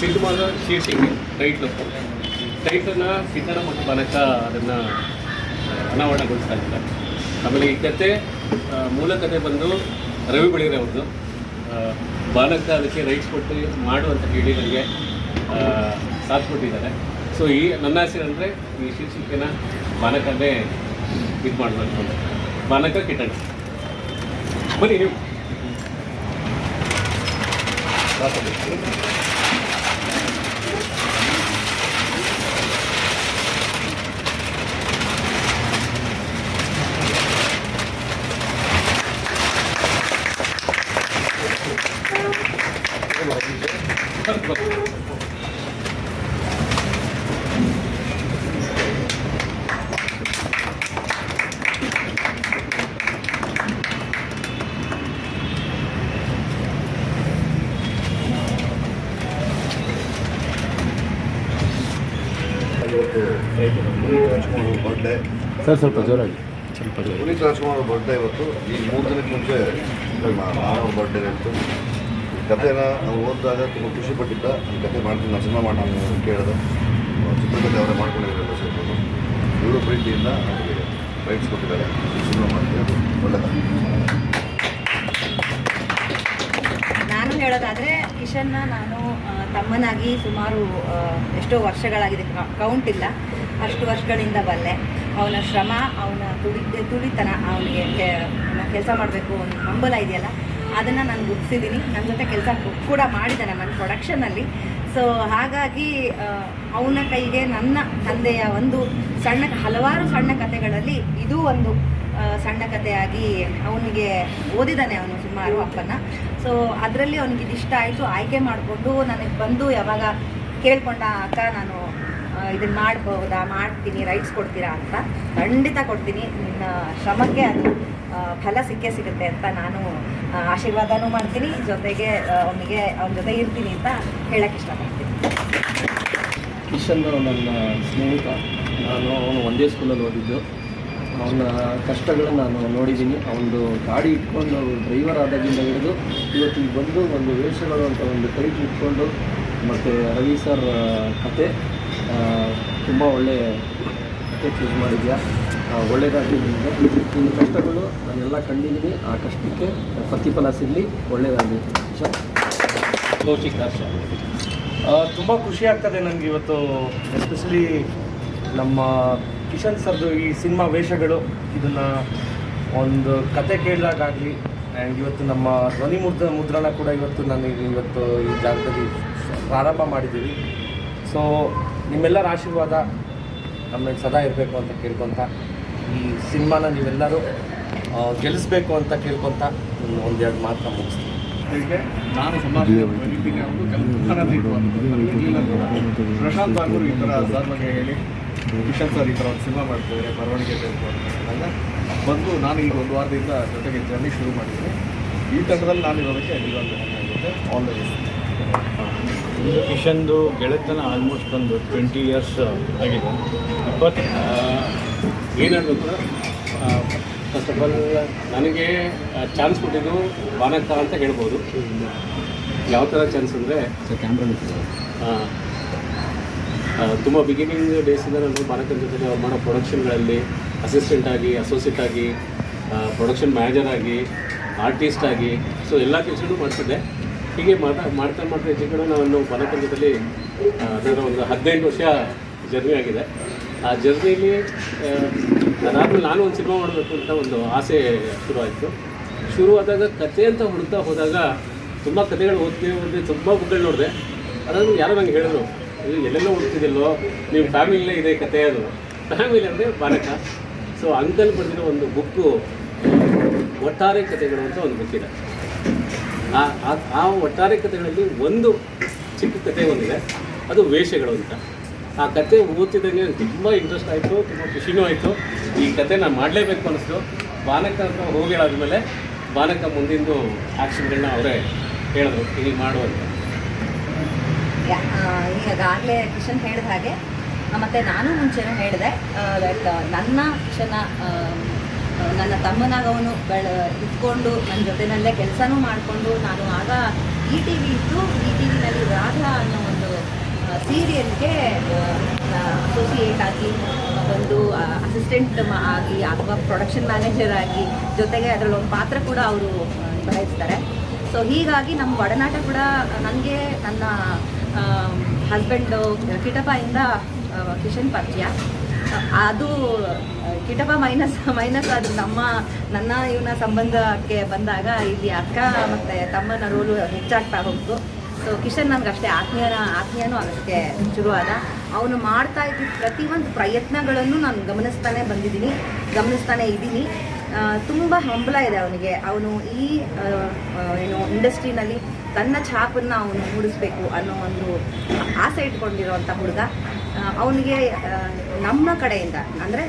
ಸಿನಿಮಾದ ಶೀರ್ಷಿಕೆ ಟೈಟ್ಲು ಟೈಟ್ಲನ್ನು ಸಿದ್ದನ ಮತ್ತು ಬಾಲಕ ಅದನ್ನು ಅನಾವರಣಗೊಳಿಸ್ತಾ ಇದ್ದಾರೆ. ಆಮೇಲೆ ಈ ಕತೆ ಮೂಲ ಕತೆ ಬಂದು ರವಿ ಬೆಳಿಗ್ರೆ ಅವ್ರದ್ದು. ಬಾಲಕ ಅದಕ್ಕೆ ರೈಟ್ಸ್ ಕೊಟ್ಟು ಮಾಡು ಅಂತ ಹೇಳಿ ನನಗೆ ಸಾಥ್ ಕೊಟ್ಟಿದ್ದಾರೆ. ಸೊ ಈ ನನ್ನ ಆಸೆ ಅಂದರೆ ಈ ಶೀರ್ಷಿಕೆನ ಬಾಲಕನ್ನೇ ಇದು ಮಾಡಬೇಕು ಬಾಲಕ ಕಿಟ್ಟಣ ಬನ್ನಿ ನೀವು. ಪುನೀತ್ ರಾಜ್ಕುಮಾರ್ ಬರ್ಡೇ ಸರ್, ಸ್ವಲ್ಪ ಜೋರಾಗಿ. ಸ್ವಲ್ಪ ಪುನೀತ್ ರಾಜ್ಕುಮಾರ್ ಬರ್ಡೇ ಇವತ್ತು. ಈ ಮೂರು ದಿನಕ್ಕೆ ಮುಂಚೆ ಮಾನವ ಬರ್ಡೇ ಇತ್ತು. ಕಥೆನ ಓದಿದಾಗ ತುಂಬ ಖುಷಿ ಪಟ್ಟಿದ್ದ. ಈ ಕತೆ ಮಾಡ್ತೀನಿ, ನಾನು ಸಿನಿಮಾ ಮಾಡೋಣ ಅಂತ ಕೇಳಿದೆ. ಚಿತ್ರಕಥೆ ಅವರೇ ಮಾಡ್ಕೊಂಡಿದ್ದಾರೆ ಸರ್ ಇವರು. ಪ್ರೀತಿಯಿಂದ ಅವರಿಗೆ ರೈಟ್ಸ್ ಕೊಟ್ಟಿದ್ದಾರೆ. ಸಿನಿಮಾ ಮಾಡ್ತೀವಿ ಅದು ಒಳ್ಳೆಯದಾಗಿ ನಾನು ಹೇಳೋದಾದರೆ, ಕಿಶನ್ನ ನಾನು ತಮ್ಮನಾಗಿ ಸುಮಾರು ಎಷ್ಟೋ ವರ್ಷಗಳಾಗಿದೆ. ಕೌಂಟ್ ಇಲ್ಲ. ಅಷ್ಟು ವರ್ಷಗಳಿಂದ ಬಲ್ಲೆ. ಅವನ ಶ್ರಮ, ಅವನ ತುಡಿ ತುಡಿತನ ಅವನಿಗೆ ಕೆಲಸ ಮಾಡಬೇಕು ಒಂದು ಹಂಬಲ ಇದೆಯಲ್ಲ ಅದನ್ನು ನಾನು ಮುಗಿಸಿದ್ದೀನಿ ನನ್ನ ಜೊತೆ ಕೆಲಸ ಕೂಡ ಮಾಡಿದ್ದಾನೆ ನನ್ನ ಪ್ರೊಡಕ್ಷನಲ್ಲಿ ಸೊ ಹಾಗಾಗಿ ಅವನ ಕೈಗೆ ನನ್ನ ತಂದೆಯ ಒಂದು ಸಣ್ಣ, ಹಲವಾರು ಸಣ್ಣ ಕಥೆಗಳಲ್ಲಿ ಇದೂ ಒಂದು ಸಣ್ಣ ಕಥೆಯಾಗಿ ಅವನಿಗೆ ಓದಿದ್ದಾನೆ ಅವನು ಸುಮಾರು ಅಪ್ಪನ ಸೊ ಅದರಲ್ಲಿ ಅವನಿಗೆ ಇದಿಷ್ಟ ಆಯಿತು. ಆಯ್ಕೆ ಮಾಡಿಕೊಂಡು ನನಗೆ ಬಂದು ಯಾವಾಗ ಕೇಳ್ಕೊಂಡ, ಅಕ್ಕ, ನಾನು ಇದನ್ನು ಮಾಡ್ಬೋದಾ? ಮಾಡ್ತೀನಿ ರೈಟ್ಸ್ ಕೊಡ್ತೀರಾ ಅಂತ. ಖಂಡಿತ ಕೊಡ್ತೀನಿ. ನಿನ್ನ ಶ್ರಮಕ್ಕೆ ಅದು ಫಲ ಸಿಕ್ಕೇ ಸಿಗುತ್ತೆ ಅಂತ ನಾನು ಆಶೀರ್ವಾದನೂ ಮಾಡ್ತೀನಿ, ಜೊತೆಗೆ ಅವನಿಗೆ ಅವನ ಜೊತೆ ಇರ್ತೀನಿ ಅಂತ ಹೇಳಕ್ಕೆ ಇಷ್ಟಪಡ್ತೀನಿ. ಕಿಶನ್ ನನ್ನ ಸ್ನೇಹಿತ. ನಾನು ಅವನು ಒಂದೇ ಸ್ಕೂಲಲ್ಲಿ ಓದಿದ್ದು. ಅವನ ಕಷ್ಟಗಳನ್ನು ನಾನು ನೋಡಿದ್ದೀನಿ. ಅವನು ಗಾಡಿ ಇಟ್ಕೊಂಡು ಡ್ರೈವರ್ ಆದಾಗಿಂದ ಹಿಡಿದು ಇವತ್ತಿಗೆ ಬಂದು ಒಂದು ವೇಷಗಳು ಅಂತ ಒಂದು ಟೈಟ್ ಇಟ್ಕೊಂಡು ಮತ್ತು ರವಿ ಸರ್ ಕತೆ ತುಂಬ ಒಳ್ಳೆಯ ಕತೆ ಚೂಸ್ ಮಾಡಿದ್ಯಾ. ಒಳ್ಳೆಯದಾಗಲಿ ನಿಮಗೆ. ನಿನ್ನ ಕಷ್ಟಗಳು ನಾನೆಲ್ಲ ಕಂಡಿದ್ದೀನಿ. ಆ ಕಷ್ಟಕ್ಕೆ ಪ್ರತಿಫಲ ಸಿಗಲಿ. ಒಳ್ಳೆಯದಾಗಲಿ ಕೌಶಿಕ್ ಹರ್ಷ ತುಂಬ ಖುಷಿ ಆಗ್ತದೆ ನನಗೆ ಇವತ್ತು ಎಸ್ಪೆಷಲಿ ನಮ್ಮ ಕಿಶನ್ ಸರ್ದು ಈ ಸಿನಿಮಾ ವೇಷಗಳು. ಇದನ್ನು ಒಂದು ಕತೆ ಕೇಳಿದಾಗಲಿ ಆ್ಯಂಡ್ ಇವತ್ತು ನಮ್ಮ ಧ್ವನಿ ಮುದ್ರ, ಮುದ್ರಣ ಕೂಡ ಇವತ್ತು ನಾನು ಇವತ್ತು ಈ ಜಾಗದಲ್ಲಿ ಪ್ರಾರಂಭ ಮಾಡಿದ್ದೀವಿ. ಸೊ ನಿಮ್ಮೆಲ್ಲರ ಆಶೀರ್ವಾದ ನಮ್ಮ ಸದಾ ಇರಬೇಕು ಅಂತ ಕೇಳ್ಕೊತ ಈ ಸಿನಿಮಾನ ನೀವೆಲ್ಲರೂ ಗೆಲ್ಲಿಸ್ಬೇಕು ಅಂತ ಕೇಳ್ಕೊತ ಒಂದೆರಡು ಮಾತನ್ನ ಮುಗಿಸ್ತೀನಿ. ಹೀಗೆ? ನಾನು ಪ್ರಶಾಂತ್ ಬಾಗೂರು ಈ ಥರ ಸರ್ ಬಗ್ಗೆ ಹೇಳಿ ಕಿಶನ್ ಸರ್ ಈ ಥರ ಒಂದು ಸಿನಿಮಾ ಮಾಡ್ತಿದ್ದಾರೆ ಬರವಣಿಗೆ ಬೇಕು ಅಂತ ಬಂದು ನಾನು ಈಗ ಒಂದು ವಾರದಿಂದ ಜೊತೆಗೆ ಜರ್ನಿ ಶುರು ಮಾಡಿದ್ದೆ ಈ ತಂಡದಲ್ಲಿ ನಾನು ಇರೋದಕ್ಕೆ ನಿಜವಾಗ್ಲೂ ಆಗುತ್ತೆ ಆಲ್ ದ ಬೆಸ್ಟ್ ಕಿಶನ್ದು ಗೆಳೆತನ ಆಲ್ಮೋಸ್ಟ್ ಒಂದು ಟ್ವೆಂಟಿ ಇಯರ್ಸ್ ಆಗಿದೆ. ಇಪ್ಪತ್ತು ಏನು ಹೇಳಬೇಕು? ಫಸ್ಟ್ ಆಫ್ ಆಲ್ ನನಗೆ ಚಾನ್ಸ್ ಕೊಟ್ಟಿದ್ದು ಬಾನಕ್ಕ ಅಂತ ಹೇಳ್ಬೋದು. ಯಾವ ಥರ ಚಾನ್ಸ್ ಅಂದರೆ ತುಂಬ ಬಿಗಿನಿಂಗ್ ಡೇಸಿಂದ ನಾನು ಬಾನಕನ ಜೊತೆ ಅವ್ರು ಮಾಡೋ ಪ್ರೊಡಕ್ಷನ್ಗಳಲ್ಲಿ ಅಸಿಸ್ಟೆಂಟ್ ಆಗಿ ಅಸೋಸಿಯೇಟ್ ಆಗಿ ಪ್ರೊಡಕ್ಷನ್ ಮ್ಯಾನೇಜರ್ ಆಗಿ ಆರ್ಟಿಸ್ಟ್ ಆಗಿ ಸೊ ಎಲ್ಲ ಕೆಲಸನೂ ಮಾಡ್ತಿದ್ದೆ. ಹೀಗೆ ಮಾಡ್ತಾ ಮಾಡ್ತಾ ಮಾಡ್ತಾ ಹೆಚ್ಚು ಕಡೆ ನಾನು ಜೊತೆಲಿ ಅದರ ಒಂದು ಹದಿನೆಂಟು ವರ್ಷ ಜರ್ನಿ ಆಗಿದೆ. ಆ ಜರ್ನಿಲಿ ಅದಾದ್ಮೇಲೆ ನಾನು ಒಂದು ಸಿನಿಮಾ ಮಾಡಬೇಕು ಅಂತ ಒಂದು ಆಸೆ ಶುರುವಾಯಿತು. ಶುರುವಾದಾಗ ಕತೆ ಅಂತ ಹುಡುಕ್ತಾ ಹೋದಾಗ ತುಂಬ ಕತೆಗಳು ಓದ್ತೀವಿ ಓದಿದೆ ತುಂಬ ಬುಕ್ಗಳು ನೋಡಿದೆ. ಅದಾದ್ರೂ ಯಾರೋ ನಂಗೆ ಹೇಳಿದ್ರು, ಇದು ಎಲ್ಲೆಲ್ಲೋ ಹುಡುಕ್ತಿದಿಲ್ಲೋ ನಿಮ್ಮ ಫ್ಯಾಮಿಲಿಲೇ ಇದೆ ಕತೆ ಅದು. ಫ್ಯಾಮಿಲಿ ಅಂದರೆ ಬಾಲಕ ಸೊ ಅಂಕಲ್ ಬರೆದಿರೋ ಒಂದು ಬುಕ್ಕು, ಒಟ್ಟಾರೆ ಕತೆಗಳು ಅಂತ ಒಂದು ಬುಕ್ಕಿದೆ. ಆ, ಆ- ಒಟ್ಟಾರೆ ಕಥೆಗಳಲ್ಲಿ ಒಂದು ಚಿಕ್ಕ ಕತೆ ಒಂದಿದೆ. ಅದು ವೇಷಗಳು ಅಂತ. ಆ ಕತೆ ಓದ್ತಿದ್ದಂಗೆ ತುಂಬ ಇಂಟ್ರೆಸ್ಟ್ ಆಯಿತು ತುಂಬ ಖುಷಿನೂ ಆಯಿತು. ಈ ಕತೆ ನಾನು ಮಾಡಲೇಬೇಕು ಅನಿಸ್ತು. ಬಾನಕ ಅಂತ ಹೋಗಿ ಆದಮೇಲೆ ಬಾನಕ ಮುಂದಿಂದು ಆ್ಯಕ್ಷನ್ಗಳನ್ನ ಅವರೇ ಹೇಳಿದ್ರು ಹೀಗೆ ಆ, ಈಗಾಗಲೇ ಕಿಶನ್ ಹೇಳಿದ ಹಾಗೆ ಮತ್ತು ನಾನು ಮುಂಚೆನೂ ಹೇಳಿದೆ ದಟ್ ನನ್ನ ಕಿಶನ ನನ್ನ ತಮ್ಮನಾಗ ಅವನು ಬೆಳ ಇದ್ಕೊಂಡು ನನ್ನ ಜೊತೆನಲ್ಲೇ ಕೆಲಸನೂ ಮಾಡಿಕೊಂಡು ನಾನು ಆಗ ಈ ಟಿ ವಿ ಇತ್ತು ಈ ಟಿ ವಿನಲ್ಲಿ ರಾಧಾ ಅನ್ನೋ ಸೀರಿಯಲ್ಗೆ ಅಸೋಸಿಯೇಟ್ ಆಗಿ, ಒಂದು ಅಸಿಸ್ಟೆಂಟ್ ಆಗಿ ಅಥವಾ ಪ್ರೊಡಕ್ಷನ್ ಮ್ಯಾನೇಜರ್ ಆಗಿ ಜೊತೆಗೆ ಅದರಲ್ಲಿ ಒಂದು ಪಾತ್ರ ಕೂಡ ಅವರು ನಿಭಾಯಿಸ್ತಾರೆ ಸೊ ಹೀಗಾಗಿ ನಮ್ಮ ಒಡನಾಟ ಕೂಡ ನನಗೆ ನನ್ನ ಹಸ್ಬೆಂಡು ಕಿಟಪಾಯಿಂದ ಕಿಶನ್ ಪರಿಚಯ. ಅದು ಕಿಟಪ ಮೈನಸ್ ಮೈನಸ್ ಅದು ನಮ್ಮ, ನನ್ನ ಇವನ ಸಂಬಂಧಕ್ಕೆ ಬಂದಾಗ ಇಲ್ಲಿ ಅಕ್ಕ ಮತ್ತು ತಮ್ಮನ ರೋಲು ಹೆಚ್ಚಾಗ್ತಾ ಹೋಗ್ತು. ಸೊ ಕಿಶನ್ ನನಗೆ ಅಷ್ಟೇ ಆತ್ಮೀಯನ ಆತ್ಮೀಯನೂ ಅದಕ್ಕೆ ಶುರುವಾದ. ಅವನು ಮಾಡ್ತಾ ಇದ್ದ ಪ್ರತಿಯೊಂದು ಪ್ರಯತ್ನಗಳನ್ನು ನಾನು ಗಮನಿಸ್ತಾನೆ ಬಂದಿದ್ದೀನಿ, ಗಮನಿಸ್ತಾನೆ ಇದ್ದೀನಿ. ತುಂಬ ಹಂಬಲ ಇದೆ ಅವನಿಗೆ. ಅವನು ಈ ಏನು ಇಂಡಸ್ಟ್ರಿನಲ್ಲಿ ತನ್ನ ಛಾಪನ್ನು ಅವನು ಮೂಡಿಸ್ಬೇಕು ಅನ್ನೋ ಒಂದು ಆಸೆ ಇಟ್ಕೊಂಡಿರೋವಂಥ ಹುಡುಗ. ಅವನಿಗೆ ನಮ್ಮ ಕಡೆಯಿಂದ, ಅಂದರೆ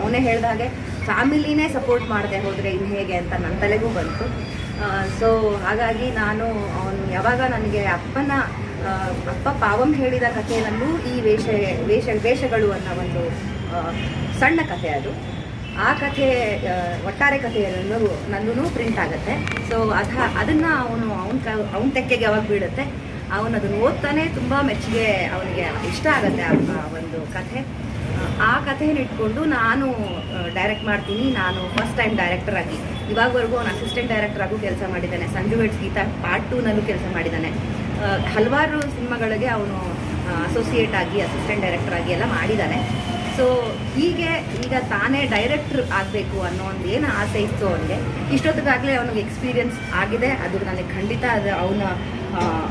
ಅವನೇ ಹೇಳಿದ ಹಾಗೆ ಫ್ಯಾಮಿಲಿನೇ ಸಪೋರ್ಟ್ ಮಾಡದೆ ಹೋದರೆ ಇನ್ನು ಹೇಗೆ ಅಂತ ನನ್ನ ತಲೆಗೂ ಬಂತು. ಸೊ ಹಾಗಾಗಿ ನಾನು ಅವನು ಯಾವಾಗ ನನಗೆ ಅಪ್ಪನ ಅಪ್ಪ ಪಾವಂ ಹೇಳಿದ ಕಥೆಯಲ್ಲೂ ಈ ವೇಷ ವೇಷ, ವೇಷಗಳು ಅನ್ನೋ ಒಂದು ಸಣ್ಣ ಕಥೆ ಅದು. ಆ ಕಥೆ ಒಟ್ಟಾರೆ ಕಥೆಯನ್ನು ನನ್ನೂ ಪ್ರಿಂಟ್ ಆಗುತ್ತೆ. ಸೊ ಅದ ಅದನ್ನು ಅವನು, ಅವನ ಕ, ಅವನ ತೆಕ್ಕೆಗೆ ಯಾವಾಗ ಬೀಳುತ್ತೆ. ಅವನು ಅದನ್ನು ಓದ್ತಾನೆ, ತುಂಬ ಮೆಚ್ಚುಗೆ ಅವನಿಗೆ ಇಷ್ಟ ಆಗುತ್ತೆ ಆ ಆ ಒಂದು ಕಥೆ. ಆ ಕಥೆಯನ್ನು ಇಟ್ಕೊಂಡು ನಾನು ಡೈರೆಕ್ಟ್ ಮಾಡ್ತೀನಿ. ನಾನು ಫಸ್ಟ್ ಟೈಮ್ ಡೈರೆಕ್ಟರ್ ಆಗಿ. ಇವಾಗವರೆಗೂ ಅವನು ಅಸಿಸ್ಟೆಂಟ್ ಡೈರೆಕ್ಟರ್ ಆಗೂ ಕೆಲಸ ಮಾಡಿದ್ದಾನೆ. ಸಂಜು ವೆಟ್ಸ್ ಗೀತಾ ಪಾರ್ಟ್ ಟೂನಲ್ಲೂ ಕೆಲಸ ಮಾಡಿದ್ದಾನೆ. ಹಲವಾರು ಸಿನಿಮಾಗಳಿಗೆ ಅವನು ಅಸೋಸಿಯೇಟ್ ಆಗಿ ಅಸಿಸ್ಟೆಂಟ್ ಡೈರೆಕ್ಟರ್ ಆಗಿ ಎಲ್ಲ ಮಾಡಿದ್ದಾನೆ. ಸೊ ಹೀಗೆ ಈಗ ತಾನೇ ಡೈರೆಕ್ಟ್ರ್ ಆಗಬೇಕು ಅನ್ನೋ ಒಂದು ಏನು ಆಸೆ ಇತ್ತು ಅವನಿಗೆ? ಇಷ್ಟೊತ್ತಿಗಾಗಲೇ ಅವನಿಗೆ ಎಕ್ಸ್ಪೀರಿಯನ್ಸ್ ಆಗಿದೆ. ಅದು ನನಗೆ ಖಂಡಿತ ಅದು ಅವನ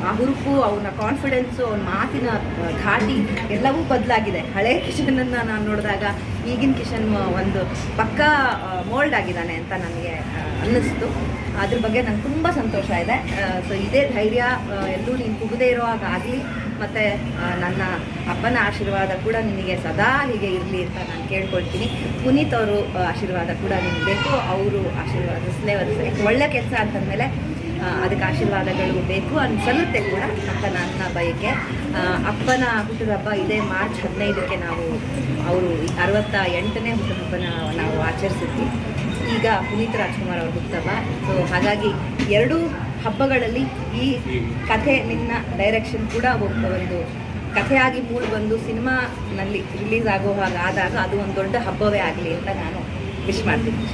ಆ ಹುರುಪು, ಅವನ ಕಾನ್ಫಿಡೆನ್ಸು ಅವನ ಮಾತಿನ ಧಾಟಿ ಎಲ್ಲವೂ ಬದಲಾಗಿದೆ. ಹಳೆ ಕಿಶನನ್ನು ನಾನು ನೋಡಿದಾಗ ಈಗಿನ ಕಿಶನ್ ಒಂದು ಪಕ್ಕಾ ಮೋಲ್ಡ್ ಆಗಿದ್ದಾನೆ ಅಂತ ನನಗೆ ಅನ್ನಿಸ್ತು. ಅದ್ರ ಬಗ್ಗೆ ನಂಗೆ ತುಂಬ ಸಂತೋಷ ಇದೆ. ಸೊ ಇದೇ ಧೈರ್ಯ ಎಲ್ಲರೂ ಎಲ್ಲೂ ನೀನು ಕುಗದೇ ಇರೋ ಹಾಗಾಗಲಿ ಮತ್ತು ನನ್ನ ಅಪ್ಪನ ಆಶೀರ್ವಾದ ಕೂಡ ನಿನಗೆ ಸದಾ ಹೀಗೆ ಇರಲಿ ಅಂತ ನಾನು ಕೇಳ್ಕೊಳ್ತೀನಿ. ಪುನೀತ್ ಅವರು ಆಶೀರ್ವಾದ ಕೂಡ ನಿಮಗೆ ಬೇಕು. ಅವರು ಆಶೀರ್ವಾದಿಸಲೇ ಒಳ್ಳೆ ಕೆಲಸ ಅಂತಂದಮೇಲೆ ಅದಕ್ಕೆ ಆಶೀರ್ವಾದಗಳು ಬೇಕು ಅನ್ಸಲ್ಲುತ್ತೆ ಕೂಡ ಅಂತ ನನ್ನ ಬಯಕೆ ಅಪ್ಪನ ಅಪ್ಪನ ಹುಟ್ಟುಹಬ್ಬ ಇದೇ ಮಾರ್ಚ್ ಹದಿನೈದಕ್ಕೆ ನಾವು ಅವರು ಅರವತ್ತ ಎಂಟನೇ ಹುಟ್ಟುಹಬ್ಬನ ನಾವು ಆಚರಿಸಿದ್ವಿ. ಈಗ ಪುನೀತ್ ರಾಜ್ಕುಮಾರ್ ಅವ್ರ ಹುಟ್ಟುಹಬ್ಬ. ಸೊ ಹಾಗಾಗಿ ಎರಡೂ ಹಬ್ಬಗಳಲ್ಲಿ ಈ ಕಥೆ ನಿನ್ನ ಡೈರೆಕ್ಷನ್ ಕೂಡ ಒಂದು ಕಥೆಯಾಗಿ ಮೂಡಿ ಬಂದು ಸಿನಿಮಾನಲ್ಲಿ ರಿಲೀಸ್ ಆಗೋ ಹಾಗಾದಾಗ ಅದು ಒಂದು ದೊಡ್ಡ ಹಬ್ಬವೇ ಆಗಲಿ ಅಂತ ನಾನು ವಿಶ್ ಮಾಡ್ತೀನಿ.